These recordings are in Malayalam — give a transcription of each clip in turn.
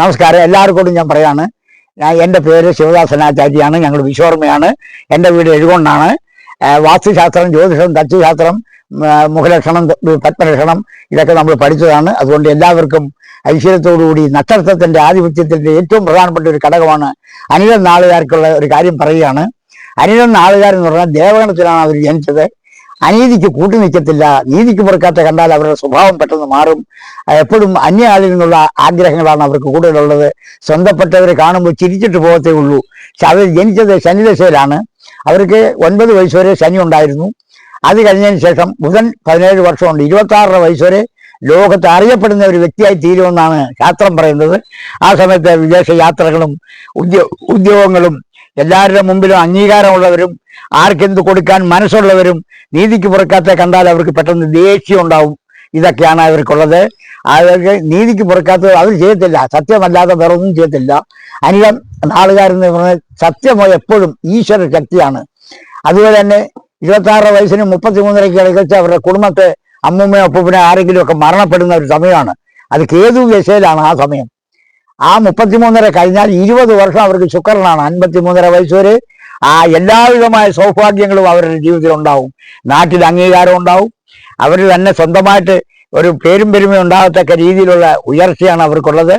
നമസ്കാരം. എല്ലാവർക്കും ഞാൻ പറയാണ്. ഞാൻ എന്റെ പേര് ശിവദാസനാചാര്യാണ് ഞങ്ങൾ വിശ്വർമ്മയാണ് എന്റെ വീട് എഴുകൊണ്ടാണ്. വാസ്തുശാസ്ത്രം ജ്യോതിഷം തച്ചുശാസ്ത്രം മുഖലക്ഷണം പത്മലക്ഷണം ഇതൊക്കെ നമ്മൾ പഠിച്ചതാണ്. അതുകൊണ്ട് എല്ലാവർക്കും ഐശ്വര്യത്തോടുകൂടി നക്ഷത്രത്തിന്റെ ആധിപത്യത്തിന്റെ ഏറ്റവും പ്രധാനപ്പെട്ട ഒരു ഘടകമാണ് അനിഴം നാളുകാർക്കുള്ള ഒരു കാര്യം പറയുകയാണ്. അനിഴം നാളുകാരെന്ന് പറഞ്ഞാൽ ദേവഗണത്തിലാണ് അവർ ജനിച്ചത്. അനീതിക്ക് കൂട്ടി നിൽക്കത്തില്ല നീതിക്ക് പുറക്കാത്ത കണ്ടാൽ അവരുടെ സ്വഭാവം പെട്ടെന്ന് മാറും. എപ്പോഴും അന്യ ആളിൽ നിന്നുള്ള ആഗ്രഹങ്ങളാണ് അവർക്ക് കൂടുതലുള്ളത്. സ്വന്തപ്പെട്ടവരെ കാണുമ്പോൾ ചിരിച്ചിട്ട് പോകത്തേ ഉള്ളൂ. പക്ഷെ അവർ ജനിച്ചത് ശനിദശയിലാണ്. അവർക്ക് ഒൻപത് വയസ്സ് വരെ ശനി ഉണ്ടായിരുന്നു. അത് കഴിഞ്ഞതിന് ശേഷം ബുധൻ പതിനേഴ് വർഷമുണ്ട്. ഇരുപത്തി ആറര വയസ്സ് വരെ ലോകത്ത് അറിയപ്പെടുന്ന ഒരു വ്യക്തിയായി തീരുമെന്നാണ് ശാസ്ത്രം പറയുന്നത്. ആ സമയത്ത് വിദേശ യാത്രകളും ഉദ്യോ ഉദ്യോഗങ്ങളും എല്ലാവരുടെ മുമ്പിലും അംഗീകാരമുള്ളവരും ആർക്കെന്ത് കൊടുക്കാൻ മനസ്സുള്ളവരും നീതിക്ക് പുറക്കാത്ത കണ്ടാൽ അവർക്ക് പെട്ടെന്ന് ദേഷ്യം ഉണ്ടാവും. ഇതൊക്കെയാണ് അവർക്കുള്ളത്. അവർക്ക് നീതിക്ക് പുറക്കാത്തത് അവർ ചെയ്യത്തില്ല. സത്യമല്ലാതെ വേറെ ഒന്നും ചെയ്യത്തില്ല. അനിയം നാളുകാരെന്ന് പറഞ്ഞാൽ സത്യമോ എപ്പോഴും ഈശ്വര ശക്തിയാണ്. അതുപോലെ തന്നെ ഇരുപത്തി ആറ് വയസ്സിന് മുപ്പത്തി മൂന്നരയ്ക്ക് ഇടയ്ക്ക് അവരുടെ കുടുംബത്തെ അമ്മൂമ്മയോ അപ്പൂപ്പനോ ആരെങ്കിലും ഒക്കെ മരണപ്പെടുന്ന ഒരു സമയമാണ്. അത് കേതു ദശയിലാണ് ആ സമയം. ആ മുപ്പത്തിമൂന്നര കഴിഞ്ഞാൽ ഇരുപത് വർഷം അവർക്ക് ശുക്രനാണ്. അൻപത്തിമൂന്നര വയസ്സ് വരെ ആ എല്ലാവിധമായ സൗഭാഗ്യങ്ങളും അവരുടെ ജീവിതത്തിൽ ഉണ്ടാവും. നാട്ടിൽ അംഗീകാരം ഉണ്ടാവും. അവർ തന്നെ സ്വന്തമായിട്ട് ഒരു പേരും പെരുമയും ഉണ്ടാകത്തക്ക രീതിയിലുള്ള ഉയർച്ചയാണ് അവർക്കുള്ളത്.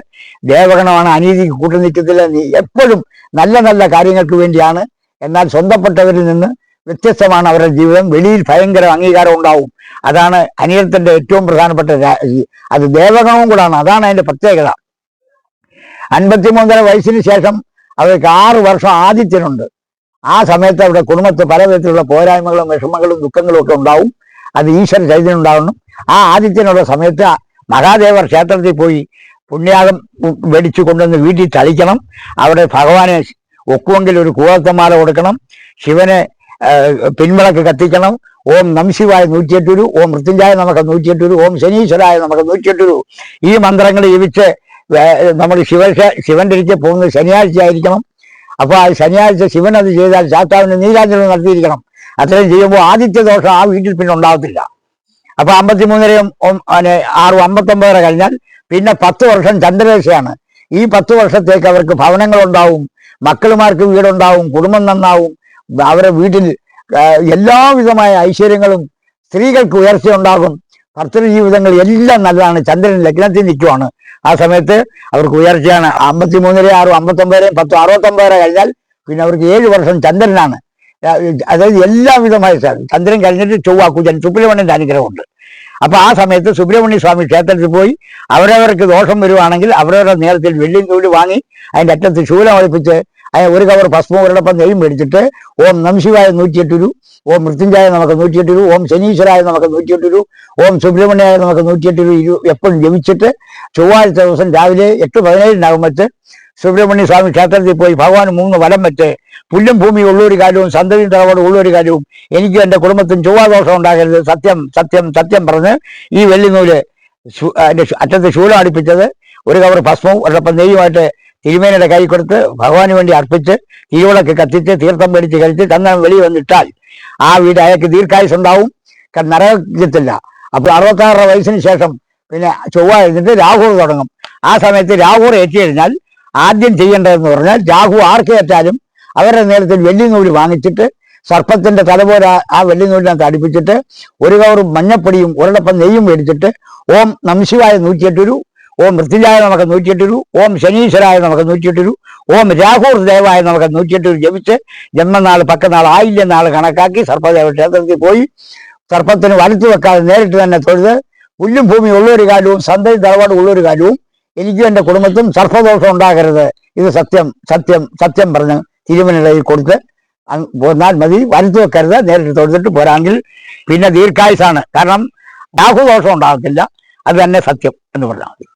ദേവഗണമാണ് അനീതിക്ക് കൂട്ടു നിൽക്കത്തില്ല. എപ്പോഴും നല്ല നല്ല കാര്യങ്ങൾക്ക് വേണ്ടിയാണ്. എന്നാൽ സ്വന്തപ്പെട്ടവരിൽ നിന്ന് വ്യത്യസ്തമാണ് അവരുടെ ജീവിതം. വെളിയിൽ ഭയങ്കര അംഗീകാരം ഉണ്ടാവും. അതാണ് അനിയത്തിന്റെ ഏറ്റവും പ്രധാനപ്പെട്ട അത് ദേവഗണവും കൂടാണ്. അതാണ് അതിന്റെ പ്രത്യേകത. അൻപത്തിമൂന്നര വയസ്സിന് ശേഷം അവർക്ക് ആറ് വർഷം ആദിത്യനുണ്ട്. ആ സമയത്ത് അവരുടെ കുടുംബത്ത് പല വിധത്തിലുള്ള പോരായ്മകളും വിഷമങ്ങളും ദുഃഖങ്ങളും ഒക്കെ ഉണ്ടാവും. അത് ഈശ്വര ചൈതന്യം ഉണ്ടാവണം ആ ആദിത്യനുള്ള സമയത്ത് മഹാദേവർ ക്ഷേത്രത്തിൽ പോയി പുണ്യാകം വെടിച്ചു കൊണ്ടുവന്ന് വീട്ടിൽ തളിക്കണം. അവിടെ ഭഗവാനെ ഒക്കുമെങ്കിൽ ഒരു കൂവത്തമാല കൊടുക്കണം. ശിവനെ പിൻവിളക്ക് കത്തിക്കണം. ഓം നംശിവായ നൂറ്റിയെട്ടൊരു ഓം മൃത്യുഞ്ജായ നമുക്ക് നൂറ്റിയെട്ടൊരു ഓം ശനീശ്വരായ നമുക്ക് നൂറ്റിയെട്ടൊരു ഈ മന്ത്രങ്ങൾ ജപിച്ച് വേ- നമ്മൾ ശിവ ശിവന്റെ പോകുന്നത് ശനിയാഴ്ച ആയിരിക്കണം. അപ്പോൾ ആ ശനിയാഴ്ച ശിവൻ അത് ചെയ്താൽ ശാസ്താവിന് നീരാഞ്ജനം നടത്തിയിരിക്കണം. അത്രയും ചെയ്യുമ്പോൾ ആദിത്യ ദോഷം ആ വീട്ടിൽ പിന്നെ ഉണ്ടാവത്തില്ല. അപ്പൊ അമ്പത്തിമൂന്നരയും ആറും അമ്പത്തൊമ്പതര കഴിഞ്ഞാൽ പിന്നെ പത്ത് വർഷം ചന്ദ്രദശയാണ് ഈ പത്ത് വർഷത്തേക്ക് അവർക്ക് ഭവനങ്ങൾ ഉണ്ടാവും മക്കളുമാർക്ക് വീടുണ്ടാവും കുടുംബം നന്നാവും. അവരുടെ വീട്ടിൽ എല്ലാവിധമായ ഐശ്വര്യങ്ങളും സ്ത്രീകൾക്ക് ഉയർച്ച ഉണ്ടാകും ഭർത്തൃ എല്ലാം നല്ലതാണ്. ചന്ദ്രൻ ലഗ്നത്തിൽ നിൽക്കുവാണ്. ആ സമയത്ത് അവർക്ക് ഉയർച്ചയാണ്. അമ്പത്തിമൂന്നര ആറും അമ്പത്തൊമ്പതരയും പത്തും അറുപത്തൊമ്പതര കഴിഞ്ഞാൽ പിന്നെ അവർക്ക് ഏഴ് വർഷം ചന്ദ്രനാണ്. അതായത് എല്ലാവിധമായ സ- ചന്ദ്രൻ കഴിഞ്ഞിട്ട് ചൊവ്വ കുജൻ സുബ്രഹ്മണ്യന്റെ അനുഗ്രഹമുണ്ട്. അപ്പോൾ ആ സമയത്ത് സുബ്രഹ്മണ്യ സ്വാമി ക്ഷേത്രത്തിൽ പോയി അവരവർക്ക് ദോഷം വരുവാണെങ്കിൽ അവരവരുടെ നേരത്തിൽ വെള്ളിയും തൂൽ വാങ്ങി അതിന്റെ അറ്റത്ത് ശൂലം ഒളിപ്പിച്ച് അതിന് ഒരു കവർ ഭസ്മം ഒരിടപ്പം നെയ്യും മേടിച്ചിട്ട് ഓം നംശിവായ നൂറ്റിയെട്ട് രൂപ ഓം മൃത്യുഞ്ജായ നമുക്ക് നൂറ്റിയെട്ട് രൂപ ഓം ശനീശ്വരായ നമുക്ക് നൂറ്റിയെട്ട് രൂപ ഓം സുബ്രഹ്മണ്യായ നമുക്ക് നൂറ്റിയെട്ടൊരു ഇരു എപ്പോഴും ജപിച്ചിട്ട് ചൊവ്വാഴ്ച ദിവസം രാവിലെ എട്ട് പതിനേഴിനാകുമ്പത്ത് സുബ്രഹ്മണ്യ സ്വാമി ക്ഷേത്രത്തിൽ പോയി ഭഗവാൻ മൂന്ന് വലം വെച്ച് പുല്ലും ഭൂമി ഉള്ളൊരു കാര്യവും സന്തതിയും തറവാട് ഉള്ളൊരു കാര്യവും എനിക്കും എന്റെ കുടുംബത്തിനും ചൊവ്വാദോഷം ഉണ്ടാകരുത് സത്യം സത്യം സത്യം പറഞ്ഞ് ഈ വെള്ളിനൂൽ ശു- അറ്റത്ത് ശൂലം അടുപ്പിച്ചത് ഒരു കവർ ഭസ്മവും ഒരപ്പം നെയ്യുമായിട്ട് തിരുമേനയുടെ കൈ കൊടുത്ത് ഭഗവാന് വേണ്ടി അർപ്പിച്ച് തിരുവിളക്ക് കത്തിച്ച് തീർത്ഥം മേടിച്ച് കഴിച്ച് ചന്ദനം വെളി വന്നിട്ടാൽ ആ വീട് അയാൾക്ക് ദീർഘായുസ് ഉണ്ടാവും നരകത്തില്ല. അപ്പോൾ അറുപത്താറര വയസ്സിന് ശേഷം പിന്നെ ചൊവ്വ കഴിഞ്ഞിട്ട് രാഹു തുടങ്ങും. ആ സമയത്ത് രാഹു ഏറ്റി കഴിഞ്ഞാൽ ആദ്യം ചെയ്യേണ്ടതെന്ന് പറഞ്ഞാൽ രാഹു ആർക്ക് ഏറ്റാലും അവരുടെ നേരത്തിൽ വെള്ളി നൂൽ വാങ്ങിച്ചിട്ട് സർപ്പത്തിന്റെ തലപോല ആ വെള്ളി നൂലിനകത്ത് അടുപ്പിച്ചിട്ട് ഒരു കവറും മഞ്ഞപ്പൊടിയും ഒരിടപ്പം നെയ്യും മേടിച്ചിട്ട് ഓം നംശിവായ നൂറ്റിയെട്ടൊരു ഓം മൃത്യുജായ നമുക്ക് നൂറ്റിയെട്ടൊരു ഓം ശനീശ്വരായ നമുക്ക് നൂറ്റിയെട്ടൊരു ഓം രാഹുർ ദേവായ നമുക്ക് നൂറ്റിയെട്ടൊരു ജപിച്ച് ജന്മനാൾ പക്കനാൾ ആയില്യ നാൾ കണക്കാക്കി സർപ്പദേവ ക്ഷേത്രത്തിൽ പോയി സർപ്പത്തിന് വലത്തു വെക്കാതെ നേരിട്ട് തന്നെ തൊഴുത് പുല്ലും ഭൂമി ഉള്ളൊരു കാലവും സന്തതി തറവാട് ഉള്ളൊരു കാലവും എനിക്കും എന്റെ കുടുംബത്തും സർപ്പദോഷം ഉണ്ടാകരുത്. ഇത് സത്യം സത്യം സത്യം പറഞ്ഞ് തിരുമനിടയിൽ കൊടുത്ത് പോന്നാൽ മതി വലത്തു വെക്കരുത് നേരിട്ട് തൊഴുതിട്ട് പോരാങ്കിൽ പിന്നെ ദീർഘായുസാണ്. കാരണം രാഹുദോഷം ഉണ്ടാകത്തില്ല അത് തന്നെ സത്യം എന്ന് പറഞ്ഞാൽ മതി.